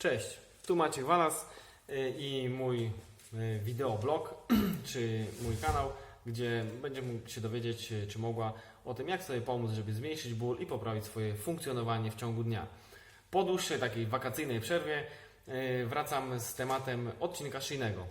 Cześć, tu Maciek Walas y, i mój y, wideoblog, czy mój kanał, gdzie będzie mógł się dowiedzieć, y, czy mogła o tym, jak sobie pomóc, żeby zmniejszyć ból i poprawić swoje funkcjonowanie w ciągu dnia. Po dłuższej takiej wakacyjnej przerwie wracam z tematem odcinka szyjnego.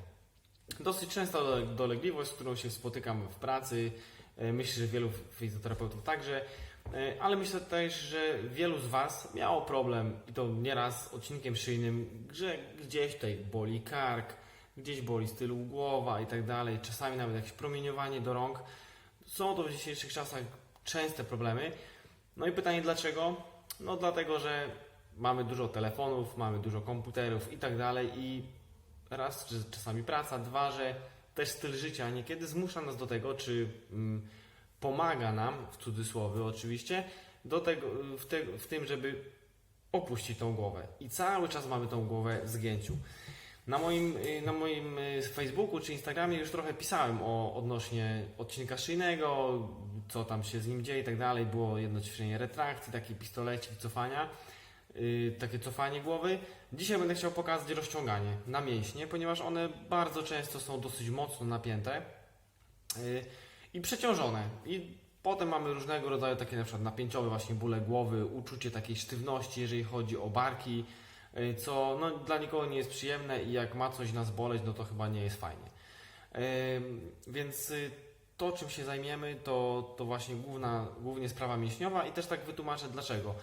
Dosyć częsta dole- dolegliwość, z którą się spotykam w pracy. Myślę, że wielu fizjoterapeutów także. Y, Ale myślę też, że wielu z Was miało problem i to nieraz odcinkiem szyjnym, że gdzieś tutaj boli kark, gdzieś boli z głowa i tak dalej. Czasami nawet jakieś promieniowanie do rąk. Są to w dzisiejszych czasach częste problemy. No i pytanie dlaczego? No dlatego, że mamy dużo telefonów, mamy dużo komputerów i tak dalej i raz, że czasami praca, dwa, że też styl życia niekiedy zmusza nas do tego, czy mm, pomaga nam, w cudzysłowie oczywiście, do tego, w, te, w tym, żeby opuścić tą głowę. I cały czas mamy tą głowę w zgięciu. Na moim, y, na moim y, Facebooku czy Instagramie już trochę pisałem o odnośnie odcinka szyjnego, co tam się z nim dzieje i tak dalej. Było jedno ćwiczenie retrakcji, taki pistolecik cofania, y, takie cofanie głowy. Dzisiaj będę chciał pokazać rozciąganie na mięśnie, ponieważ one bardzo często są dosyć mocno napięte y, i przeciążone. I potem mamy różnego rodzaju takie na przykład napięciowe właśnie bóle głowy, uczucie takiej sztywności, jeżeli chodzi o barki, y, co no, dla nikogo nie jest przyjemne i jak ma coś nas boleć, no to chyba nie jest fajnie. Więc y, to, czym się zajmiemy, to, to właśnie główna, głównie sprawa mięśniowa i też tak wytłumaczę dlaczego.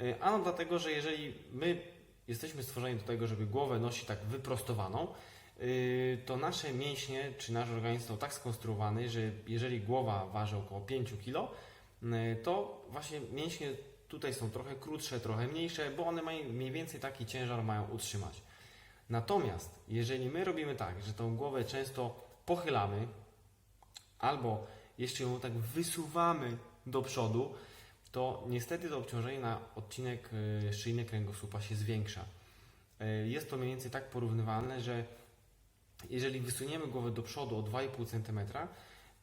Y, Ano dlatego, że jeżeli my jesteśmy stworzeni do tego, żeby głowę nosić tak wyprostowaną, to nasze mięśnie czy nasz organizm są tak skonstruowany, że jeżeli głowa waży około 5 kg, y, to właśnie mięśnie tutaj są trochę krótsze, trochę mniejsze, bo one mają mniej więcej taki ciężar mają utrzymać. Natomiast jeżeli my robimy tak, że tą głowę często pochylamy, albo jeszcze ją tak wysuwamy do przodu, to niestety to obciążenie na odcinek y, szyjny kręgosłupa się zwiększa. Y, Jest to mniej więcej tak porównywalne, że jeżeli wysuniemy głowę do przodu o 2,5 cm,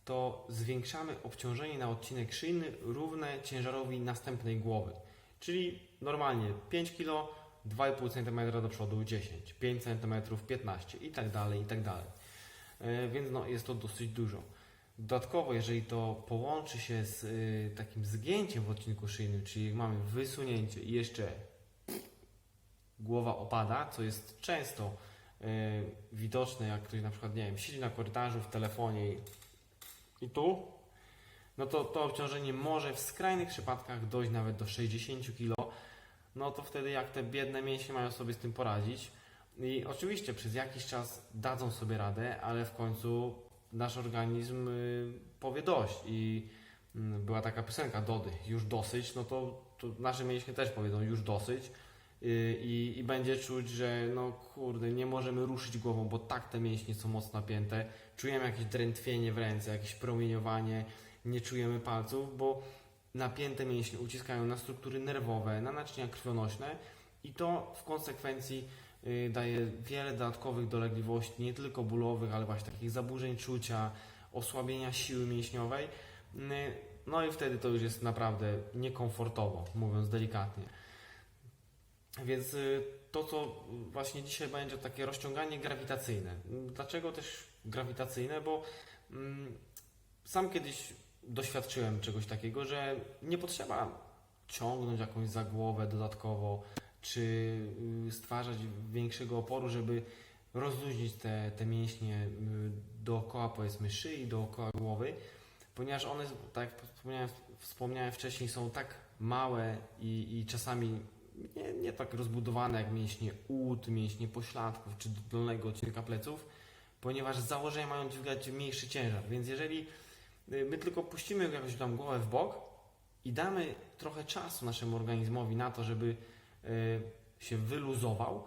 to zwiększamy obciążenie na odcinek szyjny równe ciężarowi następnej głowy. Czyli normalnie 5 kg, 2,5 cm do przodu 10, 5 cm 15 i tak dalej, i tak dalej. E, Więc no, jest to dosyć dużo. Dodatkowo, jeżeli to połączy się z y, takim zgięciem w odcinku szyjnym, czyli mamy wysunięcie i jeszcze głowa opada, co jest często y, widoczne, jak ktoś na przykład, nie wiem, siedzi na korytarzu w telefonie i, i tu, no to to obciążenie może w skrajnych przypadkach dojść nawet do 60 kg. No to wtedy jak te biedne mięśnie mają sobie z tym poradzić. I oczywiście przez jakiś czas dadzą sobie radę, ale w końcu nasz organizm y, powie dość. I mm, była taka piosenka Dody, już dosyć, no to, to nasze mięśnie też powiedzą już dosyć. Y, I, I będzie czuć, że no kurde, nie możemy ruszyć głową, bo tak te mięśnie są mocno napięte. Czujemy jakieś drętwienie w ręce, jakieś promieniowanie, nie czujemy palców, bo napięte mięśnie uciskają na struktury nerwowe, na naczynia krwionośne i to w konsekwencji y, daje wiele dodatkowych dolegliwości, nie tylko bólowych, ale właśnie takich zaburzeń czucia, osłabienia siły mięśniowej. Y, No i wtedy to już jest naprawdę niekomfortowo, mówiąc delikatnie. Więc y, to, co właśnie dzisiaj będzie, takie rozciąganie grawitacyjne. Dlaczego też grawitacyjne? Bo mm, sam kiedyś doświadczyłem czegoś takiego, że nie potrzeba ciągnąć jakąś za głowę dodatkowo, czy y, stwarzać większego oporu, żeby rozluźnić te, te mięśnie y, dookoła powiedzmy szyi, dookoła głowy, ponieważ one, tak jak wspomniałem, wspomniałem wcześniej, są tak małe i, i czasami nie, nie tak rozbudowane jak mięśnie ud, mięśnie pośladków czy dolnego odcinka pleców, ponieważ z założenia mają dźwigać mniejszy ciężar. Więc jeżeli y, my tylko puścimy jakąś tam głowę w bok i damy trochę czasu naszemu organizmowi na to, żeby y, się wyluzował,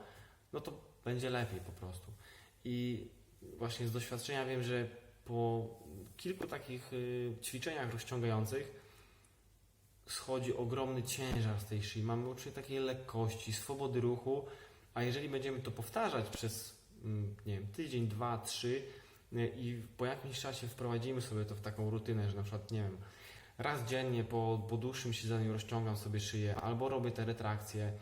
no to będzie lepiej po prostu. I właśnie z doświadczenia wiem, że po kilku takich y, ćwiczeniach rozciągających schodzi ogromny ciężar z tej szyi. Mamy uczucie takiej lekkości, swobody ruchu, a jeżeli będziemy to powtarzać przez mm, nie wiem, tydzień, dwa, trzy y, i po jakimś czasie wprowadzimy sobie to w taką rutynę, że na przykład, nie wiem, raz dziennie po, po dłuższym siedzeniu rozciągam sobie szyję albo robię te retrakcje,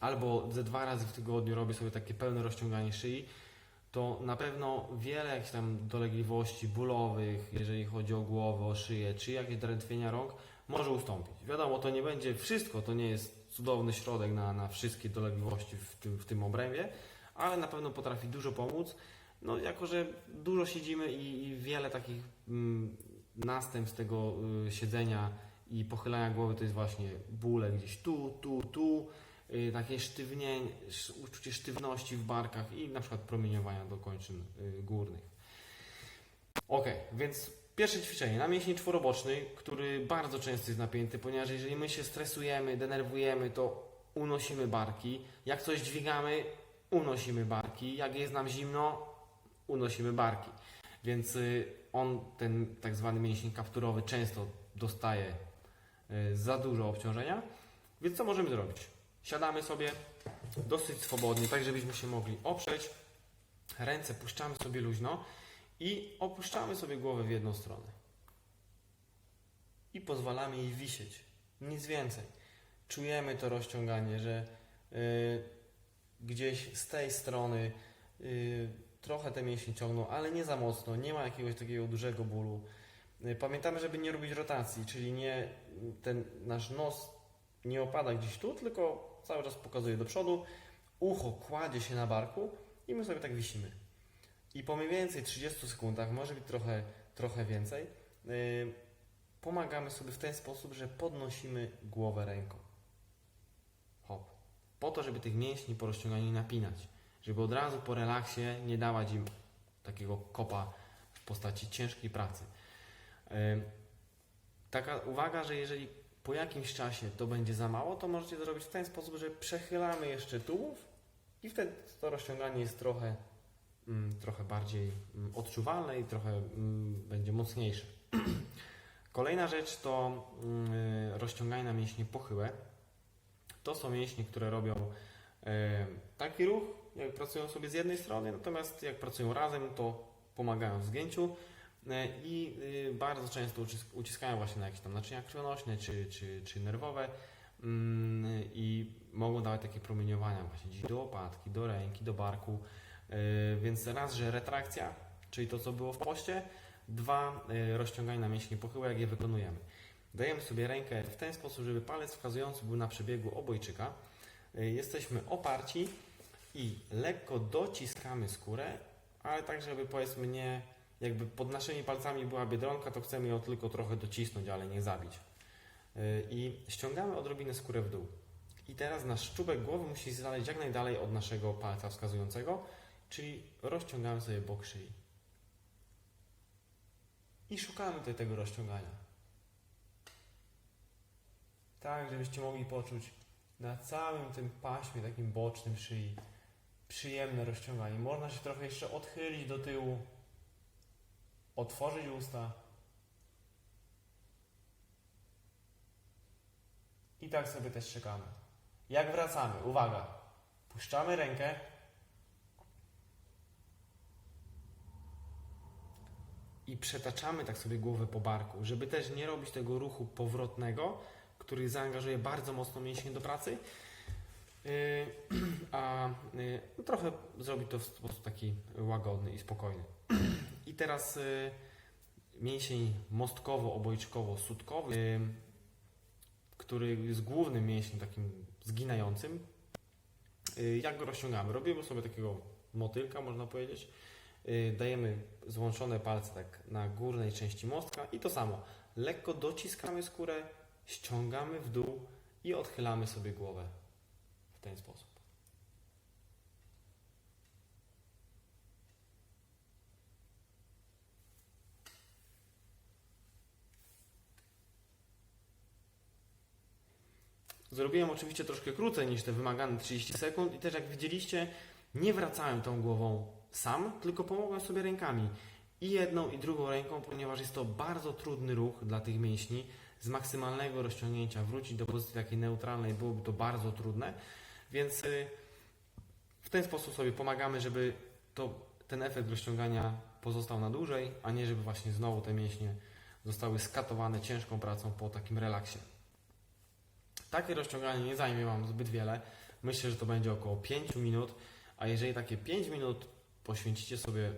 albo ze dwa razy w tygodniu robię sobie takie pełne rozciąganie szyi, to na pewno wiele jakichś tam dolegliwości bólowych, jeżeli chodzi o głowę, o szyję, czy jakieś drętwienia rąk, może ustąpić. Wiadomo, to nie będzie wszystko, to nie jest cudowny środek na, na wszystkie dolegliwości w tym, w tym obrębie, ale na pewno potrafi dużo pomóc. No, jako że dużo siedzimy i, i wiele takich mm, następstw tego y, siedzenia i pochylania głowy to jest właśnie bóle gdzieś tu, tu, tu, y, takie sztywnienie, sz- uczucie sztywności w barkach i na przykład promieniowania do kończyn y, górnych. Ok, więc pierwsze ćwiczenie na mięsień czworoboczny, który bardzo często jest napięty, ponieważ jeżeli my się stresujemy, denerwujemy, to unosimy barki. Jak coś dźwigamy, unosimy barki. Jak jest nam zimno, unosimy barki. Więc y, on, ten tak zwany mięsień kapturowy, często dostaje y, za dużo obciążenia. Więc co możemy zrobić? Siadamy sobie dosyć swobodnie, tak żebyśmy się mogli oprzeć. Ręce puszczamy sobie luźno i opuszczamy sobie głowę w jedną stronę. I pozwalamy jej wisieć. Nic więcej. Czujemy to rozciąganie, że y, gdzieś z tej strony y, trochę te mięśnie ciągną, ale nie za mocno, nie ma jakiegoś takiego dużego bólu. Y, Pamiętamy, żeby nie robić rotacji, czyli nie ten nasz nos nie opada gdzieś tu, tylko cały czas pokazuje do przodu, ucho kładzie się na barku i my sobie tak wisimy. I po mniej więcej 30 sekundach, może być trochę, trochę więcej, yy, pomagamy sobie w ten sposób, że podnosimy głowę ręką. Hop. Po to, żeby tych mięśni po rozciąganiu napinać. Żeby od razu po relaksie nie dawać im takiego kopa w postaci ciężkiej pracy. Yy, taka uwaga, że jeżeli po jakimś czasie to będzie za mało, to możecie zrobić w ten sposób, że przechylamy jeszcze tułów i wtedy to rozciąganie jest trochę, trochę bardziej mm, odczuwalne i trochę mm, będzie mocniejsze. Kolejna rzecz to mm, rozciąganie na mięśnie pochyłe. To są mięśnie, które robią e, taki ruch, jak pracują sobie z jednej strony, natomiast jak pracują razem, to pomagają w zgięciu. E, i y, bardzo często ucis- uciskają właśnie na jakieś tam naczynia krwionośne czy, czy, czy nerwowe mm, i mogą dawać takie promieniowania właśnie gdzieś do łopatki, do ręki, do barku. E, Więc raz, że retrakcja, czyli to co było w poście, dwa, e, rozciąganie na mięśnie pochyłe, jak je wykonujemy. Dajemy sobie rękę w ten sposób, żeby palec wskazujący był na przebiegu obojczyka. E, Jesteśmy oparci i lekko dociskamy skórę, ale tak, żeby powiedzmy nie jakby pod naszymi palcami była biedronka, to chcemy ją tylko trochę docisnąć, ale nie zabić. I ściągamy odrobinę skórę w dół. I teraz nasz czubek głowy musi znaleźć jak najdalej od naszego palca wskazującego, czyli rozciągamy sobie bok szyi. I szukamy tutaj tego rozciągania. Tak, żebyście mogli poczuć na całym tym paśmie takim bocznym szyi przyjemne rozciąganie. Można się trochę jeszcze odchylić do tyłu, otworzyć usta i tak sobie też czekamy. Jak wracamy, uwaga, puszczamy rękę i przetaczamy tak sobie głowę po barku, żeby też nie robić tego ruchu powrotnego, który zaangażuje bardzo mocno mięśnie do pracy, Yy, a yy, no trochę zrobić to w sposób taki łagodny i spokojny. I teraz y, mięsień mostkowo-obojczykowo-sutkowy, y, który jest głównym mięśniem takim zginającym. Jak go rozciągamy? Robimy sobie takiego motylka, można powiedzieć. Y, dajemy złączone palce tak na górnej części mostka i to samo. Lekko dociskamy skórę, ściągamy w dół i odchylamy sobie głowę w ten sposób. Zrobiłem oczywiście troszkę krócej niż te wymagane 30 sekund i też jak widzieliście, nie wracałem tą głową sam, tylko pomogłem sobie rękami. I jedną i drugą ręką, ponieważ jest to bardzo trudny ruch dla tych mięśni. Z maksymalnego rozciągnięcia wrócić do pozycji takiej neutralnej byłoby to bardzo trudne, więc y, w ten sposób sobie pomagamy, żeby to, ten efekt rozciągania pozostał na dłużej, a nie żeby właśnie znowu te mięśnie zostały skatowane ciężką pracą po takim relaksie. Takie rozciąganie nie zajmie Wam zbyt wiele. Myślę, że to będzie około 5 minut, a jeżeli takie 5 minut poświęcicie sobie,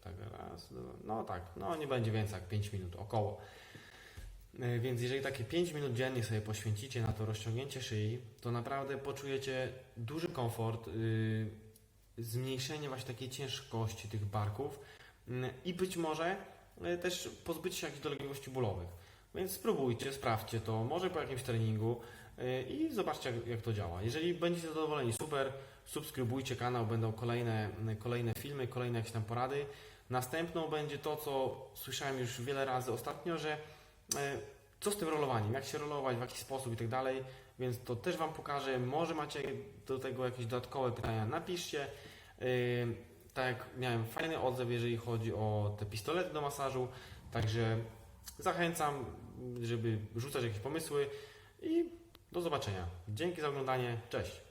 tak raz, dwa, no tak, no nie będzie więcej jak 5 minut, około. E, Więc jeżeli takie 5 minut dziennie sobie poświęcicie na to rozciągnięcie szyi, to naprawdę poczujecie duży komfort, yy, zmniejszenie właśnie takiej ciężkości tych barków yy, i być może yy, też pozbycie się jakichś dolegliwości bólowych. Więc spróbujcie, sprawdźcie to, może po jakimś treningu i zobaczcie jak, to działa. Jeżeli będziecie zadowoleni, super, subskrybujcie kanał, będą kolejne, kolejne filmy, kolejne jakieś tam porady. Następną będzie to, co słyszałem już wiele razy ostatnio, że e, co z tym rolowaniem, jak się rolować, w jaki sposób i tak dalej, więc to też Wam pokażę. Może macie do tego jakieś dodatkowe pytania, napiszcie. Yy, Tak jak miałem fajny odzew, jeżeli chodzi o te pistolety do masażu, także zachęcam, żeby rzucać jakieś pomysły i do zobaczenia. Dzięki za oglądanie, cześć!